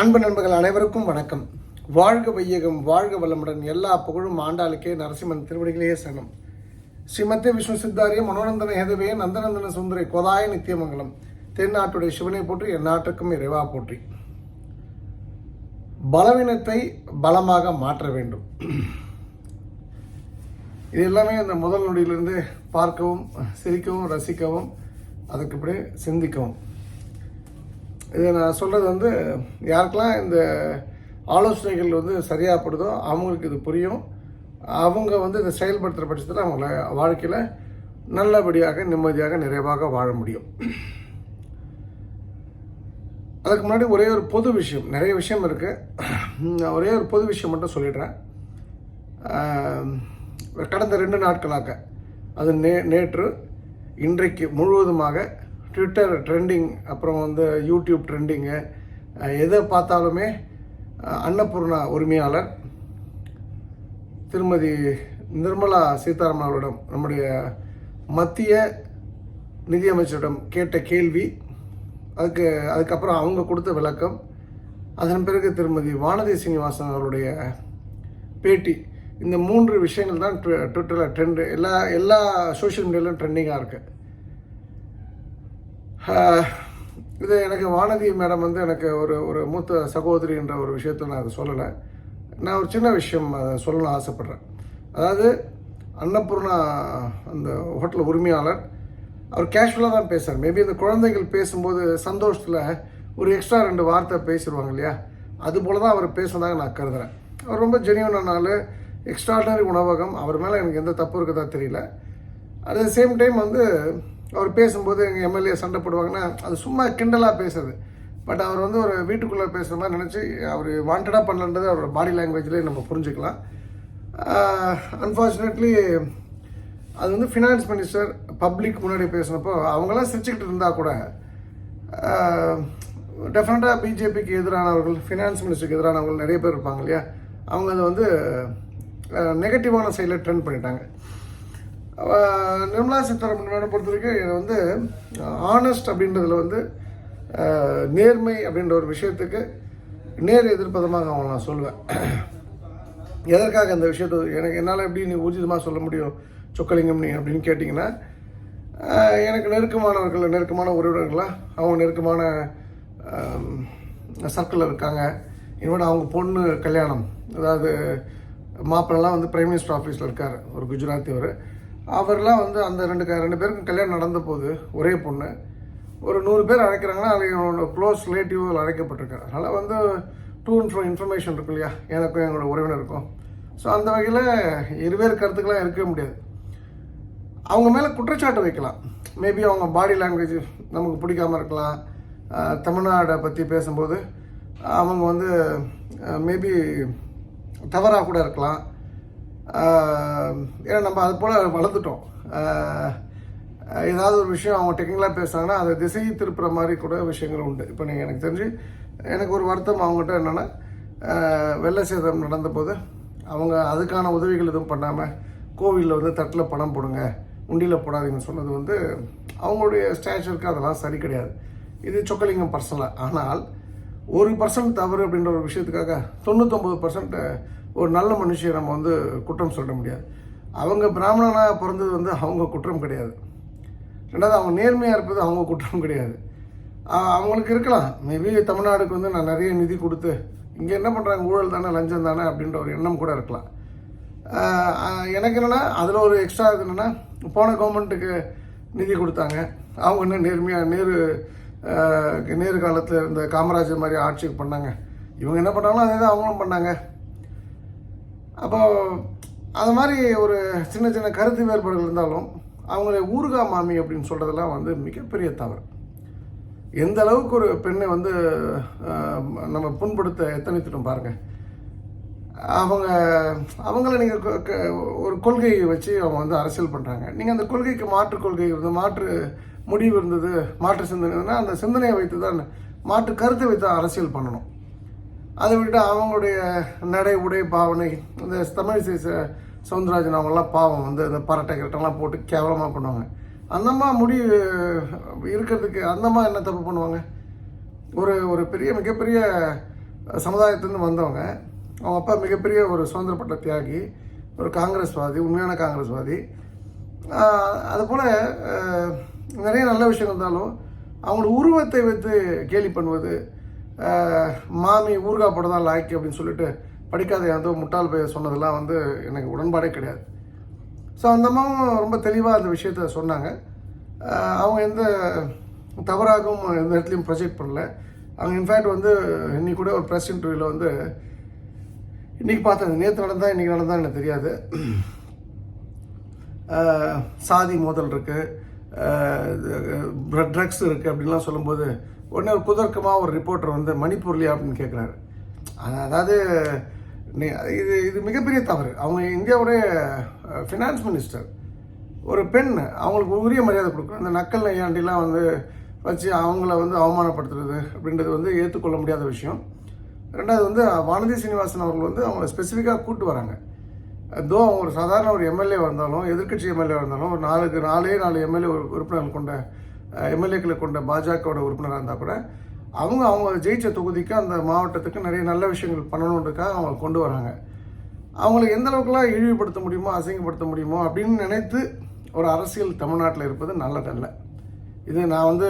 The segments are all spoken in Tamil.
அன்பு நண்பர்கள் அனைவருக்கும் வணக்கம். வாழ்க வையகம் வாழ்க வளமுடன் எல்லா புகழும் ஆண்டாளுக்கே நரசிம்மன் திருவடிகளே சனம் ஸ்ரீமத்திய விஷ்ணு சித்தாரிய மனோரந்தன ஹேதவே நந்தநந்தன சுந்தரி கோதாய நித்தியமங்கலம். தென்னாட்டுடைய சிவனை போற்றி எந்நாட்டுக்கும் இறைவா போற்றி. பலவீனத்தை பலமாக மாற்ற வேண்டும். இது எல்லாமே அந்த முதல் நொடியிலிருந்து பார்க்கவும் சிரிக்கவும் ரசிக்கவும் அதுக்கு சிந்திக்கவும். இதை நான் சொல்கிறது வந்து யாருக்கெல்லாம் இந்த ஆலோசனைகள் வந்து சரியாகப்படுதோ அவங்களுக்கு இது புரியும். அவங்க வந்து இதை செயல்படுத்துகிற பட்சத்தில் அவங்கள வாழ்க்கையில் நல்லபடியாக நிம்மதியாக நிறைவாக வாழ முடியும். அதுக்கு முன்னாடி ஒரே ஒரு பொது விஷயம் நிறைய விஷயம் இருக்குது ஒரே ஒரு பொது விஷயம் மட்டும் சொல்லிடுறேன். கடந்த ரெண்டு நாட்களாக அது நே நேற்று இன்றைக்கு முழுவதுமாக ட்விட்டர் ட்ரெண்டிங் அப்புறம் வந்து யூடியூப் ட்ரெண்டிங்கு எதை பார்த்தாலுமே அன்னபூர்ணா உரிமையாளர் திருமதி நிர்மலா சீதாராமன் அவரிடம் நம்முடைய மத்திய நிதியமைச்சரிடம் கேட்ட கேள்வி அதுக்கு அதுக்கப்புறம் அவங்க கொடுத்த விளக்கம் அதன் பிறகு திருமதி வானதி சீனிவாசன் அவருடைய பேட்டி இந்த மூன்று விஷயங்கள் தான் ட்விட்டரில் ட்ரெண்டு எல்லா எல்லா சோஷியல் மீடியாலும் ட்ரெண்டிங்காக இருக்குது இது எனக்கு வானதி மேடம் வந்து எனக்கு ஒரு ஒரு மூத்த சகோதரி என்ற ஒரு விஷயத்த நான் அதை சொல்லலை. நான் ஒரு சின்ன விஷயம் அதை சொல்லணும்னு ஆசைப்பட்றேன். அதாவது அன்னபூர்ணா அந்த ஹோட்டல் உரிமையாளர் அவர் கேஷுவலாக தான் பேசுகிறார் மேபி இந்த குழந்தைகள் பேசும்போது சந்தோஷத்தில் ஒரு எக்ஸ்ட்ரா ரெண்டு வார்த்தை பேசிடுவாங்க இல்லையா? அது போல் தான் அவர் பேசுனதாக நான் கருதுகிறேன் அவர் ரொம்ப ஜெனியூனான ஆள் எக்ஸ்ட்ராடனரி உணவகம். அவர் மேலே எனக்கு எந்த தப்பு இருக்கதா தெரியல. அட் த சேம் டைம் வந்து அவர் பேசும்போது எங்கள் எம்எல்ஏ சண்டை போடுவாங்கன்னா அது சும்மா கிண்டலாக பேசுறது. பட் அவர் வந்து ஒரு வீட்டுக்குள்ளே பேசுகிற மாதிரி நினச்சி அவர் வாண்டடாக பண்ணலன்றது அவரோட பாடி லாங்குவேஜ்லேயே நம்ம புரிஞ்சுக்கலாம். அன்ஃபார்ச்சுனேட்லி அது வந்து ஃபினான்ஸ் மினிஸ்டர் பப்ளிக் முன்னாடி பேசினப்போ அவங்களாம் சிரிச்சுக்கிட்டு இருந்தால் கூட டெஃபினட்டாக பிஜேபிக்கு எதிரானவர்கள் ஃபினான்ஸ் மினிஸ்டருக்கு எதிரானவர்கள் நிறைய பேர் இருப்பாங்க இல்லையா? அவங்க அதை வந்து நெகட்டிவான சைடில் ட்ரெண்ட் பண்ணிட்டாங்க. நிர்மலா சீதாராமன் மேடம் பொறுத்த வரைக்கும் இது வந்து ஆனஸ்ட் அப்படின்றதுல வந்து நேர்மை அப்படின்ற ஒரு விஷயத்துக்கு நேர் எதிர்ப்பதமாக அவங்க நான் சொல்லுவேன் எதற்காக அந்த விஷயத்தை எனக்கு என்னால் எப்படி நீ ஊர்ஜிதமாக சொல்ல முடியும் சொக்கலிங்கம் நீ அப்படின்னு கேட்டிங்கன்னா எனக்கு நெருக்கமானவர்கள் நெருக்கமான உறவினர்களாக அவங்க நெருக்கமான சர்க்கிளில் இருக்காங்க. இன்னொன்று அவங்க பொண்ணு கல்யாணம். அதாவது மாப்பிள்ளலாம் வந்து பிரைம் மினிஸ்டர் ஆஃபீஸில் இருக்கார். ஒரு குஜராத்தி அவர் அவர்லாம் வந்து அந்த ரெண்டு க- ரெண்டு பேருக்கும் கல்யாணம் நடந்த போது ஒரே பொண்ணு. ஒரு நூறு பேர் அழைக்கிறாங்கன்னா அதில் க்ளோஸ் ரிலேட்டிவ் அழைக்கப்பட்டிருக்காரு அதனால் வந்து டூ அண்ட் ஃப்ரோ இன்ஃபர்மேஷன் இருக்கும் இல்லையா? எனக்கும் எங்களோட உறவினருக்கும். ஸோ அந்த வகையில் இருவேறு கருத்துக்களாக இருக்கவே முடியாது. அவங்க மேலே குற்றச்சாட்டு வைக்கலாம். மேபி அவங்க பாடி லாங்குவேஜ் நமக்கு பிடிக்காம இருக்கலாம். தமிழ்நாடை பற்றி பேசும்போது அவங்க வந்து மேபி தவறாக கூட இருக்கலாம். ஏன்னா நம்ம அது போல் வளர்ந்துட்டோம். ஏதாவது ஒரு விஷயம் அவங்க டெக்னிக்கலாக பேசுனாங்கன்னா அதை திசையை திருப்புற மாதிரி கூட விஷயங்கள் உண்டு. இப்போ நீங்கள் எனக்கு தெரிஞ்சு எனக்கு ஒரு வருத்தம் அவங்ககிட்ட என்னென்னா வெள்ள சேதம் நடந்தபோது அவங்க அதுக்கான உதவிகள் எதுவும் பண்ணாமல் கோவிலில் வந்து தட்டில் பணம் போடுங்க உண்டியில் போடாதீங்கன்னு சொன்னது வந்து அவங்களுடைய ஸ்டேச்சருக்கு அதெல்லாம் சரி கிடையாது. இது சொக்கலிங்கம் பர்சனலாக ஆனால் ஒரு பர்சன்ட் தவறு அப்படின்ற ஒரு விஷயத்துக்காக தொண்ணூத்தொம்பது பர்சன்ட் ஒரு நல்ல மனுஷன் நம்ம வந்து குற்றம் சொல்ல முடியாது. அவங்க பிராமணனாக பிறந்தது வந்து அவங்க குற்றம் கிடையாது. ரெண்டாவது அவங்க நேர்மையாக இருப்பது அவங்க குற்றம் கிடையாது. அவங்களுக்கு இருக்கலாம். மேபி தமிழ்நாடுக்கு வந்து நான் நிறைய நிதி கொடுத்து இங்கே என்ன பண்ணுறாங்க ஊழல் தானே லஞ்சம் தானே அப்படின்ற ஒரு எண்ணம் கூட இருக்கலாம். எனக்கு என்னென்னா அதில் ஒரு எக்ஸ்ட்ரா இது என்னென்னா போன கவர்மெண்ட்டுக்கு நிதி கொடுத்தாங்க. அவங்க என்ன நேர்மையாக நேரு நேரு காலத்தில் இருந்த காமராஜர் மாதிரி ஆட்சிக்கு பண்ணாங்க. இவங்க என்ன பண்ணாங்களோ அதே தான் அவங்களும் பண்ணாங்க. அப்போ அது மாதிரி ஒரு சின்ன சின்ன கருத்து வேறுபாடுகள் இருந்தாலும் அவங்கள ஊர்கா மாமி அப்படின்னு சொல்கிறதெல்லாம் வந்து மிகப்பெரிய தவறு. எந்த அளவுக்கு ஒரு பெண்ணை வந்து நம்ம புண்படுத்த எத்தனைத்திட்டம் பாருங்கள் அவங்க அவங்கள நீங்கள் ஒரு கொள்கையை வச்சு அவங்க வந்து அரசியல் பண்ணுறாங்க நீங்கள் அந்த கொள்கைக்கு மாற்று கொள்கை இருந்தது மாற்று முடிவு இருந்தது மாற்று சிந்தனை இருந்ததுன்னா அந்த சிந்தனையை வைத்து தான் மாற்று கருத்தை வைத்து தான் அரசியல் பண்ணணும். அதை விட்டு அவங்களுடைய நடை உடை பாவனை இந்த தமிழிசை ச- சவுந்தரராஜன் அவங்கெல்லாம் பாவம் வந்து இந்த பரட்டை கிரட்டெல்லாம் போட்டு கேவலமாக பண்ணுவாங்க. அந்தம்மா முடி இருக்கிறதுக்கு அந்தம்மா என்ன தப்பு பண்ணுவாங்க? ஒரு ஒரு பெரிய மிகப்பெரிய சமுதாயத்துலேருந்து வந்தவங்க அவங்க அப்பா மிகப்பெரிய ஒரு சுதந்திரப்பட்ட தியாகி ஒரு காங்கிரஸ்வாதி உண்மையான காங்கிரஸ்வாதி. அதுபோல் நிறைய நல்ல விஷயம் இருந்தாலும் அவங்களோட உருவத்தை வைத்து கேலி பண்ணுவது மாமி ஊர்கா படம் தான் லாய்க்கு அப்படின்னு சொல்லிட்டு படிக்காத ஏதோ முட்டாள் பைய சொன்னதெல்லாம் வந்து எனக்கு உடன்பாடே கிடையாது. ஸோ அந்த அம்மாவும் ரொம்ப தெளிவாக அந்த விஷயத்த சொன்னாங்க. அவங்க எந்த தவறாகவும் எந்த இடத்துலையும் ப்ரொஜெக்ட் பண்ணல. அவங்க இன்ஃபேக்ட் வந்து இன்றைக்கி கூட ஒரு ப்ரெஸ் இன்டர்வியூவில் வந்து இன்றைக்கி பார்த்தேன். நேற்று நடந்தால் இன்றைக்கி நடந்தால் எனக்கு தெரியாது. சாதி மோதல் இருக்குது ட்ரக்ஸ் இருக்குது அப்படின்லாம் சொல்லும்போது உடனே ஒரு குதர்க்கமாக ஒரு ரிப்போர்ட்டர் வந்து மணிப்பூர்லையா? அப்படின்னு கேட்குறாரு அதாவது நீ- இது இது மிகப்பெரிய தவறு. அவங்க இந்தியாவுடைய ஃபினான்ஸ் மினிஸ்டர் ஒரு பெண் அவங்களுக்கு உரிய மரியாதை கொடுக்கணும். அந்த நக்கல் நையாண்டிலாம் வந்து வச்சு அவங்கள வந்து அவமானப்படுத்துறது அப்படின்றது வந்து ஏற்றுக்கொள்ள முடியாத விஷயம். ரெண்டாவது வந்து வானதி சீனிவாசன் அவர்கள் வந்து அவங்கள ஸ்பெசிஃபிக்காக கூப்பிட்டு வராங்க. தோ அவங்க ஒரு சாதாரண ஒரு எம்எல்ஏ வந்தாலும் எதிர்க்கட்சி எம்எல்ஏ வந்தாலும் ஒரு நாலுக்கு நாலே நாலு எம்எல்ஏ உறுப்பினர்கள் கொண்ட எம்எல்ஏக்களை கொண்ட பாஜகவோட உறுப்பினராக இருந்தால் கூட அவங்க அவங்க ஜெயிச்ச தொகுதிக்கு அந்த மாவட்டத்துக்கு நிறைய நல்ல விஷயங்கள் பண்ணணுன்றக்காக அவங்க கொண்டு வராங்க. அவங்களை எந்த அளவுக்குலாம் இழிவுபடுத்த முடியுமோ அசிங்கப்படுத்த முடியுமோ அப்படின்னு நினைத்து ஒரு அரசியல் தமிழ்நாட்டில் இருப்பது நல்லதல்ல. இது நான் வந்து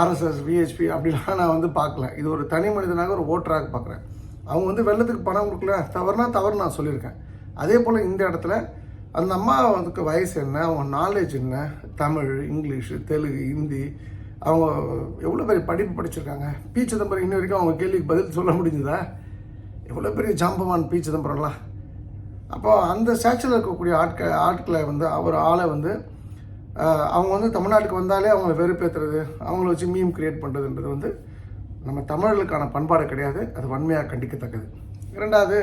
ஆர்எஸ்எஸ் விஹெச்பி அப்படிலாம் நான் வந்து பார்க்கல. இது ஒரு தனி மனிதனாக ஒரு ஓட்டராக பார்க்குறேன். அவங்க வந்து வெள்ளத்துக்கு பணம் கொடுக்கல. தவறுனா தவறு நான் சொல்லியிருக்கேன். அதே போல் இந்த இடத்துல அந்த அம்மாவுக்கு வயசு என்ன? அவங்க நாலேஜ் என்ன? தமிழ் இங்கிலீஷு தெலுங்கு ஹிந்தி. அவங்க எவ்வளோ பெரிய படிப்பு படிச்சிருக்காங்க? பி சிதம்பரம் இன்ன வரைக்கும் அவங்க கேள்விக்கு பதில் சொல்ல முடிஞ்சுதா? எவ்வளோ பெரிய ஜாம்பவான் பி சிதம்பரம்லாம்? அப்போ அந்த ஸ்டாச்சுவில் இருக்கக்கூடிய ஆட்கள் ஆட்களை வந்து அவர் ஆளை வந்து அவங்க வந்து தமிழ்நாட்டுக்கு வந்தாலே அவங்கள வெறுப்பேற்றுறது அவங்கள வச்சு மீம் க்ரியேட் பண்ணுறதுன்றது வந்து நம்ம தமிழர்களுக்கான பண்பாடு கிடையாது. அது வன்மையாக கண்டிக்கத்தக்கது. இரண்டாவது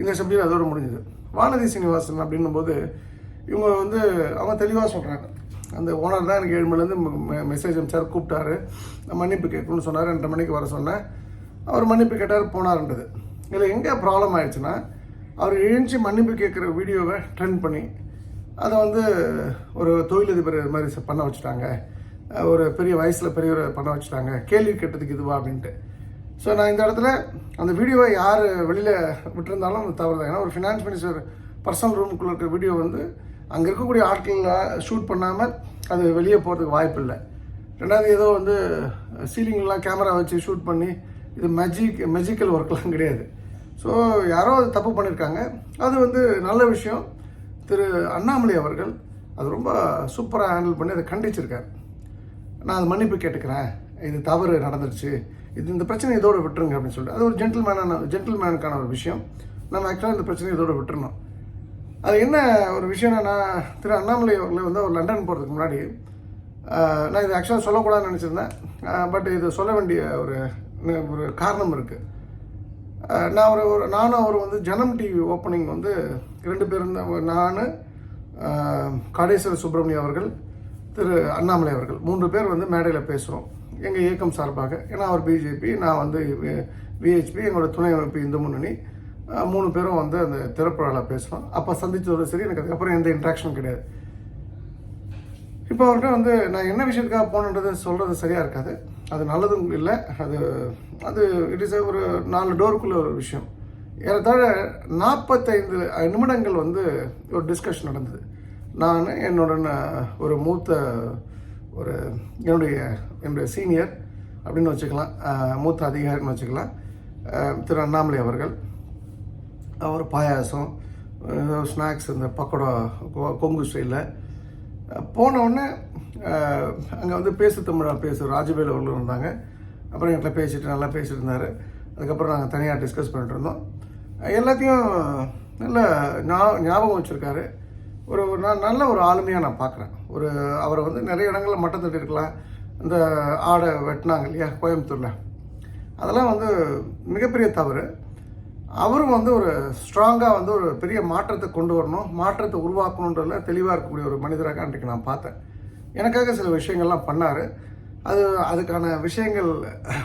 இந்த சப்ஜெக்ட் அதோடு முடிஞ்சது. வானதி சீனிவாசன் அப்படின்னும் போது இவங்க வந்து அவங்க தெளிவாக சொல்கிறாங்க அந்த ஓனர் தான் எனக்கு ஏழு மணிலேருந்து மெசேஜ் அனுப்பிச்சார் கூப்பிட்டாரு. நான் மன்னிப்பு கேட்கணும்னு சொன்னார் ரெண்டரை மணிக்கு வர சொன்னேன். அவர் மன்னிப்பு கேட்டார் போனார்ன்றது. இதில் எங்கே ப்ராப்ளம் ஆயிடுச்சுன்னா அவர் எழுந்து மன்னிப்பு கேட்குற வீடியோவை ட்ரெண்ட் பண்ணி அதை வந்து ஒரு தொழிலதிபர் மாதிரி பண்ண வச்சுட்டாங்க. ஒரு பெரிய வயசில் பெரியவரை பண்ண வச்சுட்டாங்க. கேள்வி கேட்டதுக்கு இதுவா அப்படின்ட்டு. ஸோ நான் இந்த இடத்துல அந்த வீடியோவை யார் வெளியில் விட்டுருந்தாலும் அது தவறு தான். ஏன்னா ஒரு ஃபினான்ஸ் மினிஸ்டர் பர்சனல் ரூமுக்குள்ளே இருக்கிற வீடியோ வந்து அங்கே இருக்கக்கூடிய ஆட்களில் ஷூட் பண்ணாமல் அது வெளியே போகிறதுக்கு வாய்ப்பு இல்லை. ரெண்டாவது ஏதோ வந்து சீலிங்லாம் கேமரா வச்சு ஷூட் பண்ணி இது மேஜிக் மெஜிக்கல் ஒர்க்லாம் கிடையாது. ஸோ யாரோ அது தப்பு பண்ணியிருக்காங்க அது வந்து நல்ல விஷயம். திரு அண்ணாமலை அவர்கள் அது ரொம்ப சூப்பராக ஹேண்டில் பண்ணி அதை கண்டிச்சிருக்கார். நான் அது மன்னிப்பு கேட்டுக்கிறேன். இது தவறு நடந்துருச்சு. இது இந்த பிரச்சனை இதோட விட்டுருங்க அப்படின்னு சொல்லிட்டு. அது ஒரு ஜென்டில்மேனான ஜென்டில்மேனுக்கான ஒரு விஷயம். நம்ம ஆக்சுவலாக இந்த பிரச்சனையை இதோட விட்டுருணும் அது என்ன ஒரு விஷயம்னா நான் திரு அண்ணாமலை அவர்கள் வந்து அவர் லண்டன் போகிறதுக்கு முன்னாடி நான் இது ஆக்சுவலாக சொல்லக்கூடாதுன்னு நினச்சிருந்தேன். பட் இது சொல்ல வேண்டிய ஒரு ஒரு காரணம் இருக்குது நான் ஒரு ஒரு நானும் அவர் வந்து ஜனம் டிவி ஓப்பனிங் வந்து ரெண்டு பேரும் தான் நான் காடேஸ்வர சுப்பிரமணியம் அவர்கள் திரு அண்ணாமலை அவர்கள் மூன்று பேர் வந்து மேடையில் பேசுகிறோம் எங்கள் இயக்கம் சார்பாக ஏன்னா அவர் பிஜேபி நான் வந்து விஹெச்பி எங்களோட துணை அமைப்பு இந்து முன்னணி. மூணு பேரும் வந்து அந்த திறப்புழாவில் பேசுவோம் அப்போ சந்தித்ததோடு சரி எனக்கு அதுக்கப்புறம் எந்த இன்ட்ராக்ஷனும் கிடையாது. இப்போ அவர்கிட்ட வந்து நான் என்ன விஷயத்துக்காக போகணுன்றது சொல்கிறது சரியாக இருக்காது. அது நல்லதும் இல்லை அது அது இட் இஸ் ஒரு நாலு டோருக்குள்ள ஒரு விஷயம். ஏறத்தாழ நாற்பத்தைந்து நிமிடங்கள் வந்து ஒரு டிஸ்கஷன் நடந்தது. நான் என்னோட ஒரு மூத்த ஒரு என்னுடைய என்னுடைய சீனியர் அப்படின்னு வச்சுக்கலாம் மூத்த அதிகாரின்னு வச்சுக்கலாம். திரு அண்ணாமலை அவர்கள் அவர் பாயாசம் ஸ்நாக்ஸ் இந்த பக்கோடா கொங்கு ஸ்டைலில். போனவுடனே அங்கே வந்து பேசு தமிழா பேசு ராஜபேல் அவர்களும் இருந்தாங்க. அப்புறம் என்கிட்ட பேசிட்டு நல்லா பேசிட்டு இருந்தார். அதுக்கப்புறம் நாங்கள் தனியாக டிஸ்கஸ் பண்ணிட்டு இருந்தோம். எல்லாத்தையும் நல்ல ஞாபகம் வச்சுருக்காரு. ஒரு ஒரு நல்ல ஒரு ஆளுமையாக நான் பார்க்குறேன் ஒரு அவரை வந்து நிறைய இடங்களில் மட்டம் தட்டி இருக்கலாம் இந்த ஆடை வெட்டினாங்க இல்லையா கோயம்புத்தூரில். அதெல்லாம் வந்து மிகப்பெரிய தவறு. அவரும் வந்து ஒரு ஸ்ட்ராங்காக வந்து ஒரு பெரிய மாற்றத்தை கொண்டு வரணும் மாற்றத்தை உருவாக்கணுன்றதில் தெளிவாக இருக்கக்கூடிய ஒரு மனிதராக அன்றைக்கு நான் பார்த்தேன். எனக்காக சில விஷயங்கள்லாம் பண்ணார். அது அதுக்கான விஷயங்கள்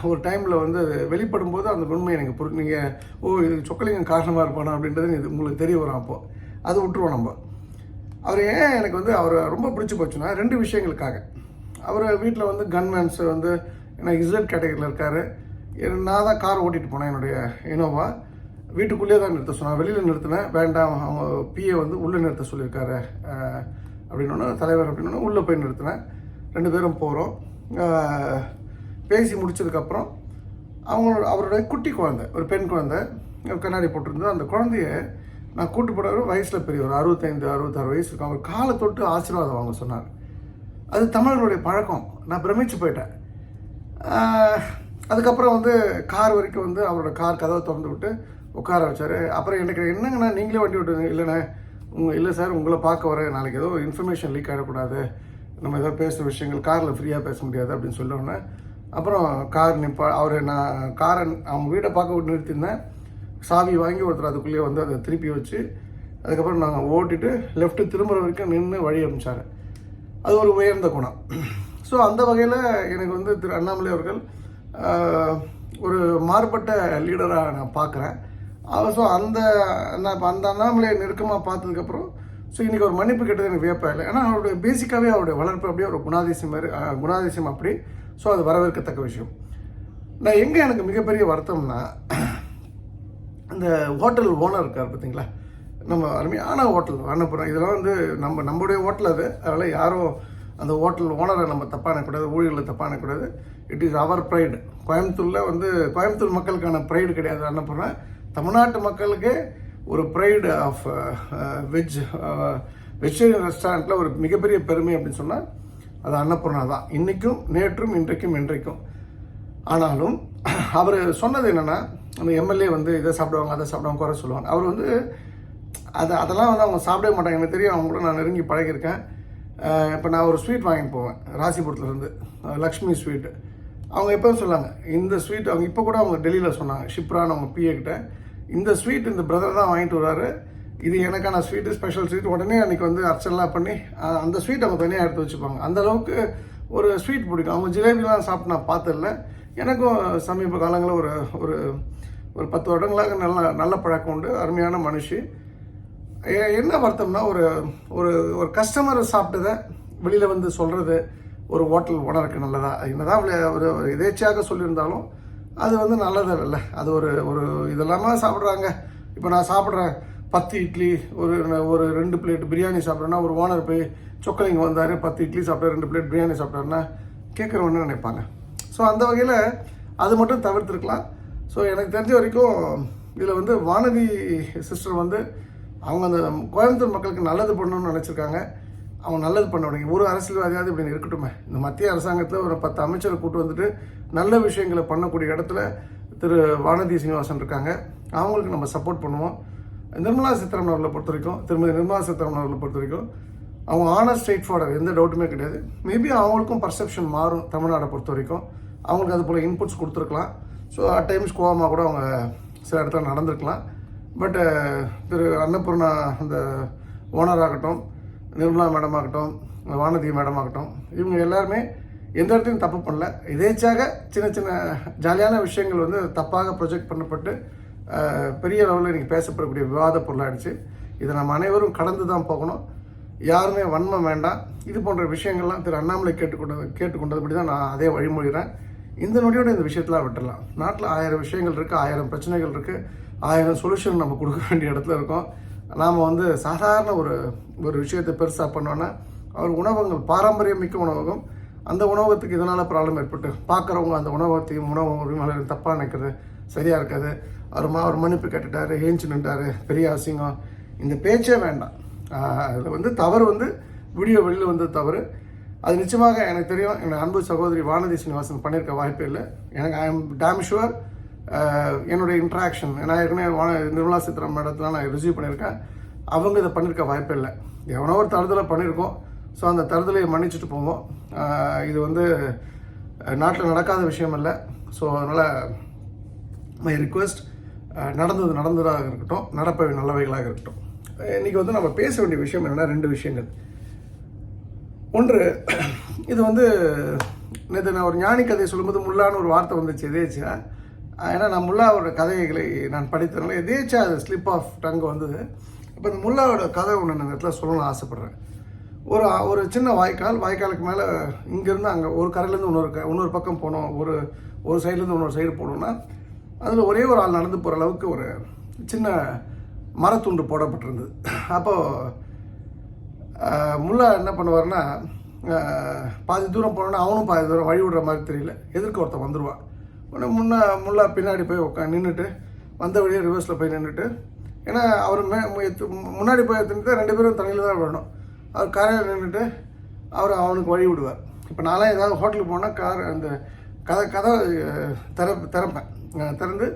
ஒரு டைமில் வந்து அது வெளிப்படும் போது அந்த உண்மை எனக்கு புரி நீங்கள் ஓ இது சொக்கலிங்கம் காரணமாக இருப்பானா? அப்படின்றது இது உங்களுக்கு தெரிய வரும் அப்போது அது விட்டுருவோம் நம்ம. அவர் ஏன் எனக்கு வந்து அவரை ரொம்ப பிடிச்சி போச்சுன்னா ரெண்டு விஷயங்களுக்காக. அவர் வீட்டில் வந்து கன்மேன்ஸ் வந்து ஏன்னா இசட் கேட்டகரியில் இருக்கார். நான் தான் கார் ஓட்டிகிட்டு போனேன் என்னுடைய இனோவா வீட்டுக்குள்ளேயே தான் நிறுத்த சொன்னார் வெளியில் நிறுத்தினேன். வேண்டாம் அவங்க பிஏ வந்து உள்ளே நிறுத்த சொல்லியிருக்காரு. அஹ், தலைவர் அப்படின்னோடனே உள்ளே போய் நிறுத்தினேன். ரெண்டு பேரும் போகிறோம் பேசி முடிச்சதுக்கப்புறம் அவங்களோட அவருடைய குட்டி குழந்தை ஒரு பெண் குழந்தை ஒரு கண்ணாடி போட்டிருந்தது. அந்த குழந்தைய நான் கூட்டு போனவர் வயசில் பெரியவர் அறுபத்தைந்து அறுபத்தாறு வயசு இருக்கும் அவர் காலை தொட்டு ஆசீர்வாதம் வாங்க சொன்னார். அது தமிழர்களுடைய பழக்கம். நான் பிரமிச்சு போயிட்டேன். அதுக்கப்புறம் வந்து கார் வரைக்கும் வந்து அவரோட கார் கதவை திறந்து விட்டு உட்கார வச்சார். அப்புறம் எனக்கு என்னங்கண்ணா நீங்களே வண்டி விட்டுங்க இல்லைண்ணே உங்கள் இல்லை சார் உங்களை பார்க்க வரேன். நாளைக்கு ஏதோ இன்ஃபர்மேஷன் லீக் ஆகிடக்கூடாது நம்ம ஏதோ பேசுகிற விஷயங்கள் காரில் ஃப்ரீயாக பேச முடியாது அப்படின்னு சொன்னோன்னே அப்புறம் கார் நிப்பா அவர் நான் காரை அவங்க வீட்டை பார்க்க விட்டு நிறுத்தியிருந்தேன். சாவி வாங்கி ஒருத்தர் அதுக்குள்ளேயே வந்து அதை திருப்பி வச்சு அதுக்கப்புறம் நாங்கள் ஓட்டிட்டு லெஃப்ட்டு திரும்புகிற வரைக்கும் நின்று வழி அமைச்சார் அது ஒரு உயர்ந்த குணம். ஸோ அந்த வகையில் எனக்கு வந்து திரு அண்ணாமலை அவர்கள் ஒரு மாறுபட்ட லீடராக நான் பார்க்குறேன். அவர் ஸோ அந்த நான் இப்போ அந்த அண்ணாமலையை நெருக்கமாக பார்த்ததுக்கப்புறம் ஸோ இன்றைக்கி ஒரு மன்னிப்பு கேட்டது எனக்கு வியப்பா இல்லை. ஏன்னா அவருடைய பேசிக்காகவே அவருடைய வளர்ப்பு அப்படியே ஒரு குணாதிசயம் மாதிரி குணாதிசயம் அப்படி. ஸோ அது வரவேற்கத்தக்க விஷயம். நான் எங்கே எனக்கு மிகப்பெரிய வருத்தம்னா இந்த ஹோட்டல் ஓனர் இருக்கார் பார்த்தீங்களா? நம்ம அருமையான ஹோட்டல் அனுப்புகிறோம் இதெல்லாம் வந்து நம்ம நம்முடைய ஹோட்டல் அது. அதனால் யாரும் அந்த ஹோட்டல் ஓனரை நம்ம தப்பாக ஊழியர்களை தப்பானக்கூடாது இட் இஸ் அவர் ப்ரைடு கோயம்புத்தூரில் வந்து கோயம்புத்தூர் மக்களுக்கான ப்ரைடு கிடையாது அனுப்புகிறேன் தமிழ்நாட்டு மக்களுக்கு ஒரு ப்ரைடு ஆஃப் வெஜ் வெஜிடேரியன் ரெஸ்டாரண்ட்டில் ஒரு மிகப்பெரிய பெருமை அப்படின்னு சொன்னால் அது அன்னபூர்ணா தான். இன்றைக்கும் நேற்றும் இன்றைக்கும் இன்றைக்கும் ஆனாலும் அவர் சொன்னது என்னென்னா அந்த எம்எல்ஏ வந்து இதை சாப்பிடுவாங்க அதை சாப்பிடுவாங்க குறை சொல்லுவாங்க. அவர் வந்து அதை அதெல்லாம் வந்து அவங்க சாப்பிடவே மாட்டாங்க. எனக்கு தெரியும் அவங்க கூட நான் நெருங்கி பழகியிருக்கேன். இப்போ நான் ஒரு ஸ்வீட் வாங்கிட்டு போவேன் ராசிபுரத்துலேருந்து. லக்ஷ்மி ஸ்வீட்டு அவங்க எப்பவும் சொன்னாங்க இந்த ஸ்வீட் அவங்க இப்போ கூட அவங்க டெல்லியில் சொன்னாங்க ஷிப்ரான் அவங்க பிஏ கிட்ட. இந்த ஸ்வீட் இந்த பிரதர் தான் வாங்கிட்டு வராரு. இது எனக்கான ஸ்வீட்டு ஸ்பெஷல் ஸ்வீட் உடனே அன்றைக்கி வந்து அர்ச்சனைலாம் பண்ணி அந்த ஸ்வீட் அவங்க தனியாக எடுத்து வச்சுப்பாங்க. அந்தளவுக்கு ஒரு ஸ்வீட் பிடிக்கும். அவங்க ஜிலேபிலாம் சாப்பிட்டு நான் பார்த்ததில்ல. எனக்கும் சமீப காலங்களில் ஒரு ஒரு ஒரு பத்து வருடங்களாக நல்ல நல்ல பழக்கம் உண்டு. அருமையான மனுஷி. என்ன வருத்தம்னா ஒரு ஒரு ஒரு கஸ்டமரை சாப்பிட்டதை வெளியில் வந்து சொல்கிறது ஒரு ஹோட்டல் ஓனருக்கு நல்லதா? என்னதான் ஒரு எதேச்சியாக சொல்லியிருந்தாலும் அது வந்து நல்லதாக இல்லை அது ஒரு ஒரு இதெல்லாமா சாப்பிட்றாங்க. இப்போ நான் சாப்பிட்றேன் பத்து இட்லி ஒரு ஒரு ரெண்டு பிளேட் பிரியாணி சாப்பிட்றேன்னா ஒரு ஓனர் போய் சொக்கலிங்க வந்தார் பத்து இட்லி சாப்பிட்றாரு ரெண்டு பிளேட் பிரியாணி சாப்பிட்றேன்னா கேட்குறவன்னு நினைப்பாங்க? ஸோ அந்த வகையில் அது மட்டும் தவிர்த்துருக்கலாம். ஸோ எனக்கு தெரிஞ்ச வரைக்கும் இதில் வந்து வானதி சிஸ்டர் வந்து அவங்க அந்த கோயம்புத்தூர் மக்களுக்கு நல்லது பண்ணணும்னு நினச்சிருக்காங்க. அவங்க நல்லது பண்ண விடுங்க ஒரு அரசியல்வாதியாவது இப்படி இருக்கட்டுமே. இந்த மத்திய அரசாங்கத்தில் ஒரு பத்து அமைச்சரை கூட்டு வந்துட்டு நல்ல விஷயங்களை பண்ணக்கூடிய இடத்துல திரு வானதி சீனிவாசன் இருக்காங்க. அவங்களுக்கு நம்ம சப்போர்ட் பண்ணுவோம். நிர்மலா சீதாராமன் அவர்களை பொறுத்த வரைக்கும் திருமதி நிர்மலா சீதாராமன் அவர்களை பொறுத்த வரைக்கும் அவங்க ஆனர் ஸ்ட்ரெயிட் ஃபார்வர்டர் எந்த டவுட்டுமே கிடையாது. மேபி அவங்களுக்கும் பர்செப்ஷன் மாறும் தமிழ்நாடை பொறுத்த வரைக்கும். அவங்களுக்கு அது போல் இன்புட்ஸ் கொடுத்துருக்கலாம். ஸோ அட் டைம்ஸ் கோவமாக கூட அவங்க சில இடத்துல நடந்திருக்கலாம். பட்டு uh, திரு அன்னபூர்ணா அந்த ஓனர் ஆகட்டும் நிர்மலா மேடம் ஆகட்டும் வானதி மேடம் ஆகட்டும் இவங்க எல்லாருமே எந்த இடத்துலையும் தப்பு பண்ணல. எதேச்சாக சின்ன சின்ன ஜாலியான விஷயங்கள் வந்து தப்பாக ப்ரொஜெக்ட் பண்ணப்பட்டு பெரிய லெவலில் இன்றைக்கி பேசப்படக்கூடிய விவாத பொருளாகிடுச்சு இதை நம்ம அனைவரும் கடந்து தான் போகணும். யாருமே வன்மம் வேண்டாம். இது போன்ற விஷயங்கள்லாம் திரு அண்ணாமலை கேட்டுக்கொண்டது கேட்டுக்கொண்டதுபடி தான் நான் அதே வழிமொழிகிறேன் இந்த நொடியோட இந்த விஷயத்தெலாம் விட்டுடலாம் நாட்டில் ஆயிரம் விஷயங்கள் இருக்குது ஆயிரம் பிரச்சனைகள் இருக்குது ஆயிரம் சொல்யூஷன் நம்ம கொடுக்க வேண்டிய இடத்துல இருக்கோம். நாம் வந்து சாதாரண ஒரு ஒரு விஷயத்தை பெருசாக பண்ணோன்னா அவர் உணவகங்கள் பாரம்பரியமிக்க உணவகம். அந்த உணவகத்துக்கு இதனால் ப்ராப்ளம் ஏற்பட்டு பார்க்குறவங்க அந்த உணவகத்தையும் உணவு உரிமையாளரையும் தப்பாக நினைக்கிறது சரியாக இருக்காது. அவர் மா அவர் மன்னிப்பு கேட்டுட்டார் ஏஞ்சி நின்றாரு பெரிய அசிங்கம். இந்த பேச்சே வேண்டாம். அதில் வந்து தவறு வந்து வீடியோ வெளியில் வந்தது தவறு. அது நிச்சயமாக எனக்கு தெரியும் என் அன்பு சகோதரி வானதி சீனிவாசன் பண்ணியிருக்க வாய்ப்பே இல்லை. எனக்கு ஐ எம் டேம் ஷுவர் என்னுடைய இன்ட்ராக்ஷன் நான் ஏற்கனவே வான நிர்மலா சீத்தாராம் மேடத்தில் நான் ரிசீவ் பண்ணியிருக்கேன் அவங்க இதை பண்ணியிருக்க வாய்ப்பே இல்லை. எவனோ ஒரு தருதலை பண்ணியிருக்கோம் ஸோ அந்த தருதலையை மன்னிச்சுட்டு போவோம். இது வந்து நாட்டில் நடக்காத விஷயம் இல்லை. ஸோ அதனால் மை ரிக்வெஸ்ட் நடந்தது நடந்ததாக இருக்கட்டும் நடப்பவை நல்லவைகளாக இருக்கட்டும். இன்றைக்கி வந்து நம்ம பேச வேண்டிய விஷயம் என்னென்னா ரெண்டு விஷயங்கள். ஒன்று இது வந்து நேற்று நான் ஒரு ஞானி கதையை சொல்லும்போது முல்லான்னு ஒரு வார்த்தை வந்துச்சு எதேச்சா? ஏன்னா நான் முல்லாவோட கதைகளை நான் படித்ததுனால எதேச்சா அது ஸ்லிப் ஆஃப் டங்கு வந்தது. இப்போ இந்த முல்லாவோட கதை ஒன்று நான் இடத்துல சொல்லணும்னு ஆசைப்பட்றேன். ஒரு ஒரு சின்ன வாய்க்கால் வாய்க்காலுக்கு மேலே இங்கேருந்து அங்கே ஒரு கரையிலேருந்து இன்னொரு க இன்னொரு பக்கம் போனோம். ஒரு ஒரு சைட்லேருந்து இன்னொரு சைடு போகணுன்னா அதில் ஒரே ஒரு ஆள் நடந்து போகிற அளவுக்கு ஒரு சின்ன மரத்துண்டு போடப்பட்டிருந்தது. அப்போது முல்லா என்ன பண்ணுவார்னா பாதி தூரம் போனோன்னா அவனும் பாதி தூரம் வழி விடுற மாதிரி தெரியல. எதிர்க்க ஒருத்தன் வந்துடுவான் உடனே முன்னா முல்லா பின்னாடி போய் உட்கா நின்றுட்டு வந்த வழியே ரிவர்ஸில் போய் நின்றுட்டு ஏன்னா அவர் மே மு- முன்னாடி போய் எடுத்துட்டு ரெண்டு பேரும் தண்ணியில் தான் விடணும் அவர் கரையில் நின்றுட்டு அவர் அவனுக்கு வழி விடுவார். இப்போ நான்லாம் ஏதாவது ஹோட்டலுக்கு போனால் கார் அந்த கதை கதை திற திறப்பேன். திறந்து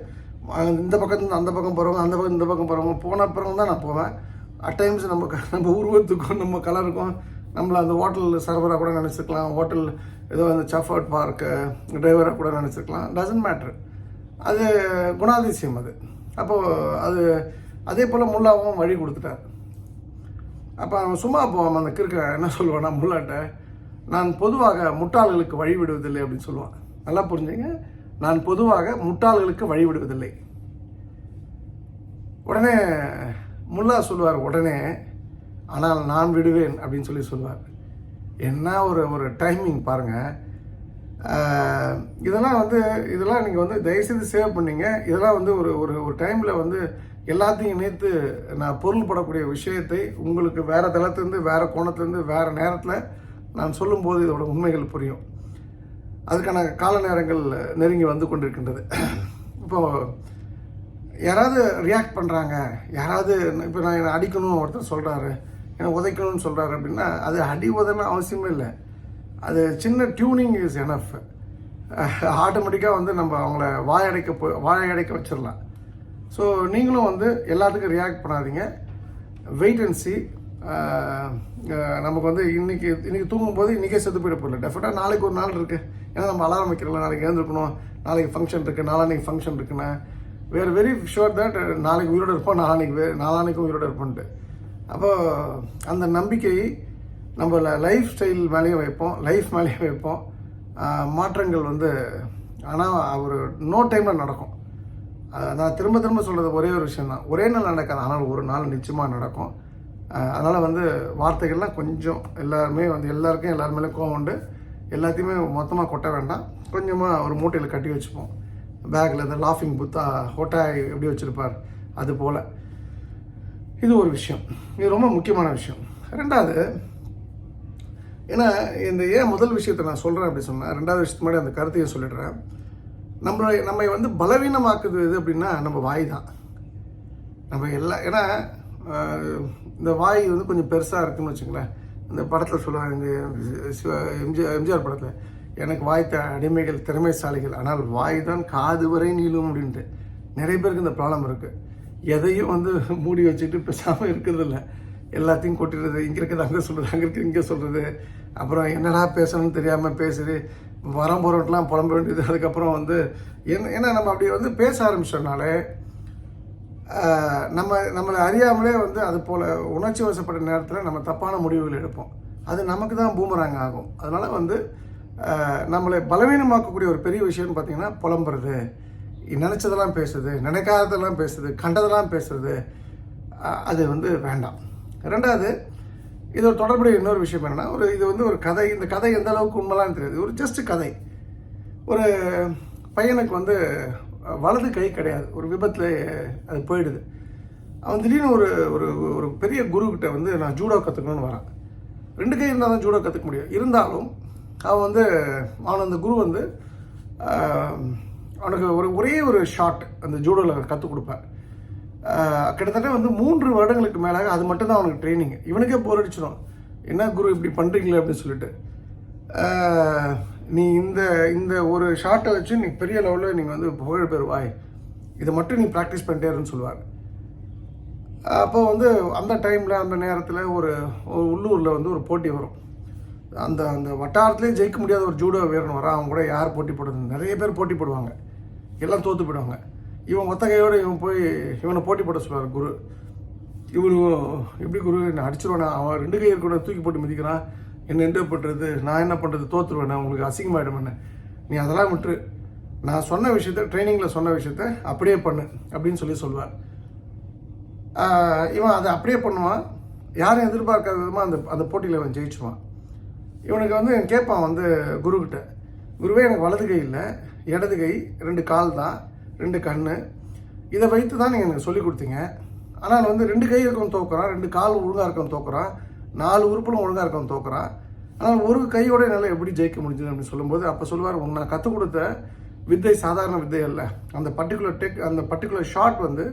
இந்த பக்கத்துலேருந்து அந்த பக்கம் போகிறவங்க அந்த பக்கம் இந்த பக்கம் போகிறவங்க போன அப்புறம் தான் நான் போவேன். அட் டைம்ஸ் நம்ம நம்ம உருவத்துக்கும் நம்ம கலருக்கும் நம்மளை அந்த ஹோட்டல் சர்வராக கூட நினச்சிக்கலாம். ஹோட்டல் ஏதோ அந்த சஃபர்ட் பார்க்கு டிரைவராக கூட நினச்சிருக்கலாம் டசன்ட் மேட்ரு அது குணாதிசயம் அது. அப்போது அது அதே போல் முல்லாவும் வழி கொடுத்துட்டார். அப்போ அவன் சும்மா போவான் அந்த கிறுக்க என்ன சொல்லுவான்னா முல்லாட்ட நான் பொதுவாக முட்டாள்களுக்கு வழி விடுவதில்லை அப்படின்னு சொல்லுவான். நல்லா புரிஞ்சுங்க? நான் பொதுவாக முட்டாள்களுக்கு வழி விடுவதில்லை உடனே முல்லா சொல்லுவார் உடனே ஆனால் நான் விடுவேன் அப்படின்னு சொல்லி சொல்லுவார். என்ன ஒரு ஒரு டைமிங் பாருங்கள் இதெல்லாம் வந்து இதெல்லாம் நீங்கள் வந்து தயவுசெய்து சேவ் பண்ணீங்க. இதெல்லாம் வந்து ஒரு ஒரு ஒரு டைமில் வந்து எல்லாத்தையும் இணைத்து நான் பொருள்படக்கூடிய விஷயத்தை உங்களுக்கு வேறு தளத்துலேருந்து வேறு கோணத்துலேருந்து வேறு நேரத்தில் நான் சொல்லும்போது இதோட உண்மைகள் புரியும். அதுக்கான கால நேரங்கள் நெருங்கி வந்து கொண்டிருக்கின்றது. இப்போது யாராவது ரியாக்ட் பண்ணுறாங்க யாராவது இப்போ நான் என்னை அடிக்கணும் ஒருத்தர் சொல்கிறாரு என்னை உதைக்கணும்னு சொல்கிறாரு அப்படின்னா அது அடி உதன அவசியமே இல்லை. அது சின்ன டியூனிங் இஸ் எனஃப் ஆட்டோமேட்டிக்காக வந்து நம்ம அவங்கள வாயடைக்க போ வாயடைக்க வச்சிடலாம். ஸோ நீங்களும் வந்து எல்லாத்துக்கும் ரியாக்ட் பண்ணாதீங்க. வெயிட் அண்ட் சி நமக்கு வந்து இன்னைக்கு இன்றைக்கி தூங்கும்போது இன்றைக்கே செத்து போயிட போகல டெஃபினட்டாக நாளைக்கு ஒரு நாள் இருக்குது ஏன்னா நம்ம அலாரம் வைக்கிறோம்ல நாளைக்கு எழுந்திருக்கணும் நாளைக்கு ஃபங்க்ஷன் இருக்குது நாளான்னைக்கு ஃபங்க்ஷன் இருக்குன்னு வேறு வெரி ஷுவர் தட் நாளைக்கு உயிரோடு இருப்போம் நாளானைக்கு வே நாளான்னைக்கும் உயிரோடு இருப்போன்ட்டு. அப்போ அந்த நம்பிக்கை நம்ம லைஃப் ஸ்டைல் மேலேயும் வைப்போம் லைஃப் மேலேயும் வைப்போம். மாற்றங்கள் வந்து ஆனால் ஒரு நோ டைமில் நடக்கும். நான் திரும்ப திரும்ப சொல்கிறது ஒரே ஒரு விஷயம் தான் ஒரே நாள் நடக்காது ஆனால் ஒரு நாள் நிச்சயமாக நடக்கும். அதனால் வந்து வார்த்தைகள்லாம் கொஞ்சம் எல்லாருமே வந்து எல்லாருக்கும் எல்லாருமேலும் கோவம் உண்டு. எல்லாத்தையுமே மொத்தமாக கொட்ட வேண்டாம். கொஞ்சமாக ஒரு மூட்டையில் கட்டி வச்சுப்போம். பேக்கில் இந்த லாஃபிங் புத்தா ஹொட்டாய் எப்படி வச்சுருப்பார் அது போல். இது ஒரு விஷயம். இது ரொம்ப முக்கியமான விஷயம். ரெண்டாவது ஏன்னா இந்த ஏன் முதல் விஷயத்தை நான் சொல்கிறேன் அப்படி சொன்னேன் ரெண்டாவது விஷயத்துக்கு முன்னாடி அந்த கருத்தையும் சொல்லிடுறேன். நம்மளை நம்மை வந்து பலவீனமாக்குது எது அப்படின்னா நம்ம வாய் தான். நம்ம எல்லா ஏன்னா இந்த வாய் வந்து கொஞ்சம் பெருசாக இருக்குன்னு வச்சுங்களேன். இந்த படத்தில் சொல்லுவாங்க சிவ எம்ஜிஆர் எம்ஜிஆர் படத்தில் எனக்கு வாய்த்த அடிமைகள் திறமைசாலிகள் ஆனால் வாய் தான் காது வரை நீளும் அப்படின்ட்டு. நிறைய பேருக்கு இந்த ப்ராப்ளம் இருக்குது எதையும் வந்து மூடி வச்சுட்டு பேசாமல் இருக்கிறதில்ல. எல்லாத்தையும் கொட்டிடுறது இங்கே இருக்கிறது அங்கே சொல்கிறது அங்கே இருக்கிறது இங்கே சொல்கிறது அப்புறம் என்னடா பேசணும்னு தெரியாமல் பேசுது. வரம்போரோட்டெலாம் புலம்ப வேண்டியது. அதுக்கப்புறம் வந்து என்ன ஏன்னா நம்ம அப்படி வந்து பேச ஆரம்பிச்சோம்னாலே நம்ம நம்மளை அறியாமலே வந்து அது போல் உணர்ச்சி வசப்பட்ட நேரத்தில் நம்ம தப்பான முடிவுகள் எடுப்போம். அது நமக்கு தான் பூமராங்க ஆகும். அதனால் வந்து நம்மளை பலவீனமாக்கக்கூடிய ஒரு பெரிய விஷயம்னு பார்த்திங்கன்னா புலம்புறது. நினச்சதெல்லாம் பேசுறது நினைக்காததெல்லாம் பேசுறது கண்டதெல்லாம் பேசுறது அது வந்து வேண்டாம். ரெண்டாவது இது ஒரு தொடர்புடைய இன்னொரு விஷயம் என்னென்னா ஒரு இது வந்து ஒரு கதை. இந்த கதை எந்த அளவுக்கு உண்மைலாம் தெரியாது. ஒரு ஜஸ்ட் கதை. ஒரு பையனுக்கு வந்து வலது கை கிடையாது. ஒரு விபத்தில் அது போயிடுது. அவன் திடீர்னு ஒரு ஒரு ஒரு பெரிய குருக்கிட்ட வந்து நான் ஜூடோ கற்றுக்கணும்னு வரான். ரெண்டு கை இருந்தால் தான் ஜூடோ கற்றுக்க முடியும். இருந்தாலும் அவன் வந்து அவன் அந்த குரு வந்து அவனுக்கு ஒரு ஒரே ஒரு ஷாட் அந்த ஜூடோவில் கற்றுக் கொடுப்பேன் கிட்டத்தட்ட வந்து மூன்று வருடங்களுக்கு மேலாக அது மட்டும்தான் அவனுக்கு ட்ரைனிங் இவனுக்கே போர் அடிச்சிடும். என்ன குரு இப்படி பண்ணுறீங்களே அப்படின்னு சொல்லிட்டு. நீ இந்த இந்த ஒரு ஷார்ட்டை வச்சு நீ பெரிய லெவலில் நீங்கள் வந்து புகழ் பெறுவாய். இதை மட்டும் நீ ப்ராக்டிஸ் பண்ணிட்டே இருன்னு சொல்லுவார் அப்போ வந்து அந்த டைமில் அந்த நேரத்தில் ஒரு உள்ளூரில் வந்து ஒரு போட்டி வரும். அந்த அந்த வட்டாரத்துலேயே ஜெயிக்க முடியாத ஒரு ஜூடோ வீரன் வரான் அவங்க கூட யார் போட்டி போடுறது? நிறைய பேர் போட்டி போடுவாங்க. எல்லாம் தோற்று போயிடுவாங்க. இவன் ஒத்த கையோடு இவன் போய் இவனை போட்டி போட சொல்லுவார் குரு. இவரு எப்படி குரு? என்ன அடிச்சிருவானா? அவன் ரெண்டு கையை கூட தூக்கி போட்டு மிதிக்கிறான். என்ன என்ன பண்ணுறது நான் என்ன பண்ணுறது தோற்றுருவேன் உங்களுக்கு அசிங்கமாயிடும் நீ அதெல்லாம் விட்டுரு. நான் சொன்ன விஷயத்த ட்ரைனிங்கில் சொன்ன விஷயத்த அப்படியே பண்ணு அப்படின்னு சொல்லி சொல்லுவார் இவன் அதை அப்படியே பண்ணுவான். யாரும் எதிர்பார்க்காத விதமாக அந்த அந்த போட்டியில் இவன் ஜெயிச்சுவான். இவனுக்கு வந்து கேட்பான் வந்து குருக்கிட்ட குருவே எனக்கு வலது கை இல்லை. இடது கை ரெண்டு கால் தான் ரெண்டு கண் இதை வைத்து தான் நீங்கள் எனக்கு சொல்லிக் கொடுத்தீங்க. ஆனால் வந்து ரெண்டு கை இருக்கவன் தோக்குறான் ரெண்டு கால் ஒழுங்காக இருக்கவன் தோக்குறான். நாலு உறுப்பிலும் ஒழுங்காக இருக்கவன் தோக்குறான். ஆனால் ஒரு கையோட என்னால் எப்படி ஜெயிக்க முடிஞ்சது அப்படின்னு சொல்லும்போது அப்போ சொல்லுவார் உன்னை நான் கற்றுக் கொடுத்த வித்தை சாதாரண வித்தை அல்ல. அந்த பர்டிகுலர் டெக் அந்த பர்டிகுலர் ஷாட் வந்து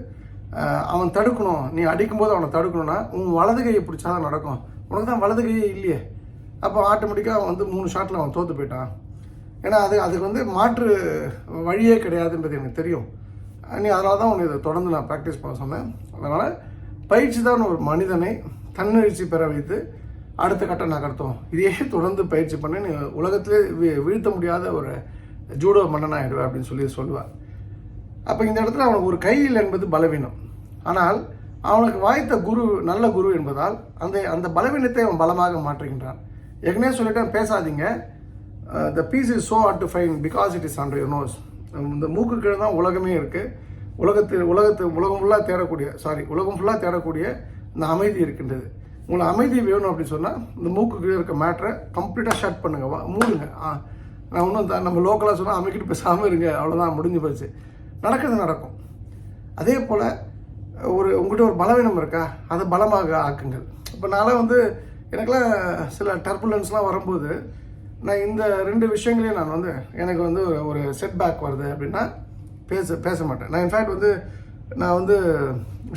அவன் தடுக்கணும். நீ அடிக்கும்போது அவனை தடுக்கணும்னா உன் வலது கையை பிடிச்சாதான் நடக்கும். உனக்கு தான் வலது கையே இல்லையே. அப்போ ஆட்டோமேட்டிக்காக அவன் வந்து மூணு ஷாட்டில் அவன் தோற்று போயிட்டான். ஏன்னா அது அதுக்கு வந்து மாற்று வழியே கிடையாதுன்றது எனக்கு தெரியும். நீ அதனால தான் உன்னை இதை தொடர்ந்து நான் ப்ராக்டிஸ் பண்ண சொன்னேன். அதனால் பயிற்சி தான் ஒரு மனிதனை தன்னெழுச்சி பெற வைத்து அடுத்த கட்டம் நகர்த்தும் இதையே தொடர்ந்து பயிற்சி பண்ணி நீ உலகத்திலே வீழ்த்த முடியாத ஒரு ஜூடோ மன்னன் ஆகிடுவேன் அப்படின்னு சொல்லி சொல்லுவார். அப்போ இந்த இடத்துல அவனுக்கு ஒரு கையில் என்பது பலவீனம். ஆனால் அவனுக்கு வாய்த்த குரு நல்ல குரு என்பதால் அந்த அந்த பலவீனத்தை அவன் பலமாக மாற்றுகின்றான். ஏற்கனவே சொல்லிட்டேன் பேசாதீங்க. The piece is so hard to find because it is under you nose இந்த மூக்கு கீழே தான் உலகமே இருக்குது உலகத்தில் உலகத்து உலகம் ஃபுல்லாக தேடக்கூடிய சாரி உலகம் ஃபுல்லாக தேடக்கூடிய இந்த அமைதி இருக்கின்றது. உங்களை அமைதி வேணும் அப்படின்னு சொன்னால் இந்த மூக்கு கீழே இருக்க மேட்ரை கம்ப்ளீட்டாக ஷட் பண்ணுங்க. வா மூடுங்க. ஆ நான் ஒன்றும் நம்ம லோக்கலாக சொன்னால் அமைக்கிட்டு பேசாமல் இருங்க. அவ்வளோதான் முடிஞ்சு போச்சு. நடக்கிறது நடக்கும். அதே போல் ஒரு உங்கள்கிட்ட ஒரு பலவீனம் இருக்கா? அதை பலமாக ஆக்குங்கள். இப்போ நான்லாம் வந்து எனக்குலாம் சில டர்புலன்ஸ்லாம் வரும்போது நான் இந்த ரெண்டு விஷயங்களையும் நான் வந்து எனக்கு வந்து ஒரு செட் பேக் வருது அப்படின்னா பேச பேச மாட்டேன். நான் இன்ஃபேக்ட் வந்து நான் வந்து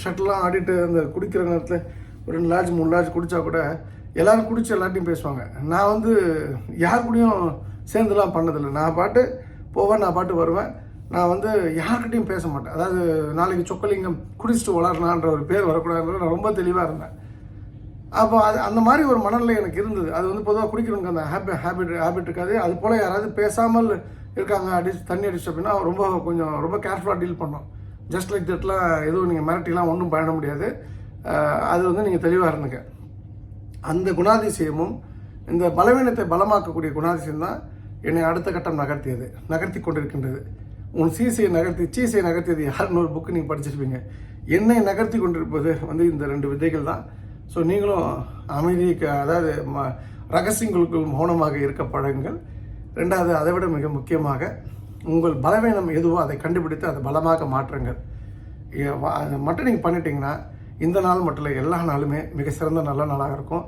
ஷட்டில்லாம் ஆடிட்டு அந்த குடிக்கிற நேரத்தில் ஒரு ரெண்டு லாட்ஜ் மூணு லாட்ஜ் குடித்தா கூட எல்லோரும் குடிச்சு எல்லாத்தையும் பேசுவாங்க. நான் வந்து யார் கூடயும் சேர்ந்துலாம் பண்ணதில்லை. நான் பாட்டு போவேன் நான் பாட்டு வருவேன். நான் வந்து யார்கிட்டையும் பேச மாட்டேன். அதாவது நாளைக்கு சொக்கலிங்கம் குடிச்சிட்டு வளரனான்ற ஒரு பேர் வரக்கூடாதுன்ற நான் ரொம்ப தெளிவாக இருந்தேன். அப்போ அது அந்த மாதிரி ஒரு மனநிலை எனக்கு இருந்தது. அது வந்து பொதுவாக குடிக்கிறவங்க அந்த ஹேபிட் ஹேபிட் ஹேபிட் இருக்காது. அது போல் யாராவது பேசாமல் இருக்காங்க அடிச்சு தண்ணி அடிச்சு அப்படின்னா ரொம்ப கொஞ்சம் ரொம்ப கேர்ஃபுல்லாக டீல் பண்ணோம் ஜஸ்ட் லைக் தட்லாம் எதுவும் நீங்கள் மிரட்டிலாம் ஒன்றும் பண்ண முடியாது. அது வந்து நீங்கள் தெளிவாக இருந்துங்க. அந்த குணாதிசயமும் இந்த பலவீனத்தை பலமாக்கக்கூடிய குணாதிசயம் தான் என்னை அடுத்த கட்டம் நகர்த்தியது நகர்த்தி கொண்டிருக்கின்றது. உன் சீசையை நகர்த்தி சீசையை நகர்த்தியது யாருன்னு ஒரு புக்கு நீங்கள் படிச்சிருப்பீங்க. என்னை நகர்த்தி கொண்டிருப்பது வந்து இந்த ரெண்டு விதைகள் தான். ஸோ நீங்களும் அமைதிக்கு அதாவது ம ரகசியங்களுக்குள் மௌனமாக இருக்க பழங்கள் ரெண்டாவது அதை விட மிக முக்கியமாக உங்கள் பலவீனம் எதுவோ அதை கண்டுபிடித்து அதை பலமாக மாற்றுங்கள். வா- அதை மட்டும் நீங்கள் பண்ணிட்டீங்கன்னா இந்த நாள் மட்டும் இல்லை எல்லா நாளுமே மிக சிறந்த நல்ல நாளாக இருக்கும்.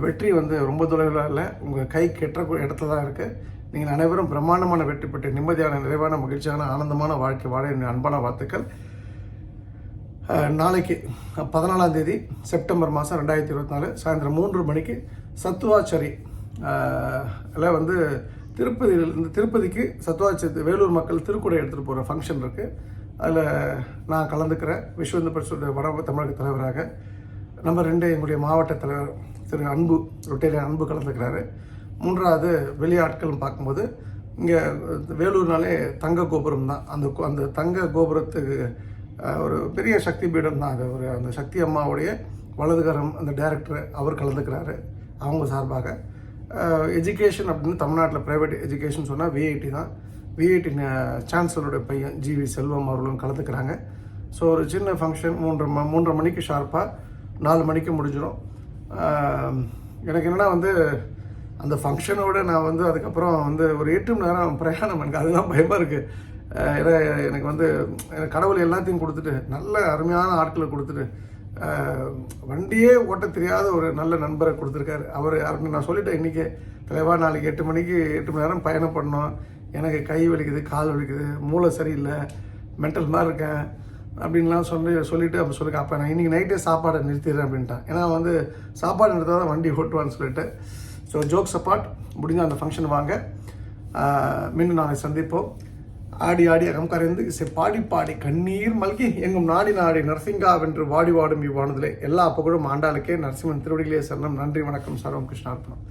வெற்றி வந்து ரொம்ப தொலைவில் இல்லை உங்கள் கை கெட்ட இடத்துல தான் இருக்குது நீங்கள் அனைவரும் பிரம்மாண்டமான வெற்றி பெற்று நிம்மதியான நிறைவான மகிழ்ச்சியான ஆனந்தமான வாழ்க்கை வாழ என் அன்பான வாழ்த்துக்கள். நாளைக்கு பதினாலாம் தேதி செப்டம்பர் மாதம் ரெண்டாயிரத்தி இருபத்தி நாலு சாயந்தரம் மூன்று மணிக்கு சத்துவாச்சரி வந்து திருப்பதியிலிருந்து திருப்பதிக்கு சத்துவாச்சரி வேலூர் மக்கள் திருக்குடை எடுத்துகிட்டு போகிற ஃபங்க்ஷன் இருக்குது அதில் நான் கலந்துக்கிறேன். விஸ்வந்த பரிசுடைய வட தமிழக தலைவராக. நம்ம ரெண்டு எங்களுடைய மாவட்ட தலைவர் திரு அன்பு ரொட்டேரியன் அன்பு கலந்துக்கிறாரு. மூன்றாவது வெளியாட்கள்னு பார்க்கும்போது இங்கே வேலூர்னாலே தங்க கோபுரம் தான். அந்த கோ- அந்த தங்க கோபுரத்துக்கு ஒரு பெரிய சக்தி பீடம் தான் அது. ஒரு அந்த சக்தி அம்மாவுடைய வலதுகரம் அந்த டைரக்டர் அவர் கலந்துக்கிறாரு. அவங்க சார்பாக. எஜுகேஷன் அப்படின்னு தமிழ்நாட்டில் ப்ரைவேட் எஜுகேஷன் சொன்னால் விஐடி தான். விஐடி சான்சலருடைய பையன் ஜிவி செல்வம் அவர்களும் கலந்துக்கிறாங்க. ஸோ ஒரு சின்ன ஃபங்க்ஷன் மூன்றரை ம மூன்றரை மணிக்கு ஷார்ப்பாக நாலு மணிக்கு முடிஞ்சிடும் எனக்கு என்னன்னா வந்து அந்த ஃபங்க்ஷனோட நான் வந்து அதுக்கப்புறம் வந்து ஒரு எட்டு மணி நேரம் பிரயாணம் எனக்கு அதுதான் பயமாக இருக்குது ஏன்னா எனக்கு வந்து எனக்கு கடவுள் எல்லாத்தையும் கொடுத்துட்டு நல்ல அருமையான ஆட்களை கொடுத்துட்டு வண்டியே ஓட்ட தெரியாத ஒரு நல்ல நண்பரை கொடுத்துருக்காரு. அவர் அவருக்கு நான் சொல்லிட்டேன் இன்றைக்கி தலைவா நாளைக்கு எட்டு மணிக்கு எட்டு மணி நேரம் பயணம் பண்ணோம் எனக்கு கை வலிக்குது கால் வலிக்குது மூளை சரியில்லை மென்டல் மாதிரி இருக்கேன் அப்படின்லாம் சொல்லி சொல்லிவிட்டு அப்போ சொல்லி அப்போ நான் இன்றைக்கி நைட்டே சாப்பாடை நிறுத்திடுறேன் அப்படின்ட்டான். ஏன்னா வந்து சாப்பாடு நிறுத்தா தான் வண்டி ஓட்டுவான்னு சொல்லிட்டு. ஸோ ஜோக் சப்பாட் முடிஞ்ச அந்த ஃபங்க்ஷன் வாங்க. மீண்டும் நாளை சந்திப்போம். ஆடி ஆடி அகம் கரைந்து இசை பாடி பாடி கண்ணீர் மல்கி எங்கும் நாடி நாடி நரசிங்கா வென்று வாடி வாடும் இவ்வானதிலே. எல்லா புகழும் ஆண்டாளுக்கே. நரசிம்மன் திருவடிகளே சரணம். நன்றி வணக்கம். சர்வம் கிருஷ்ணார்ப்பணம்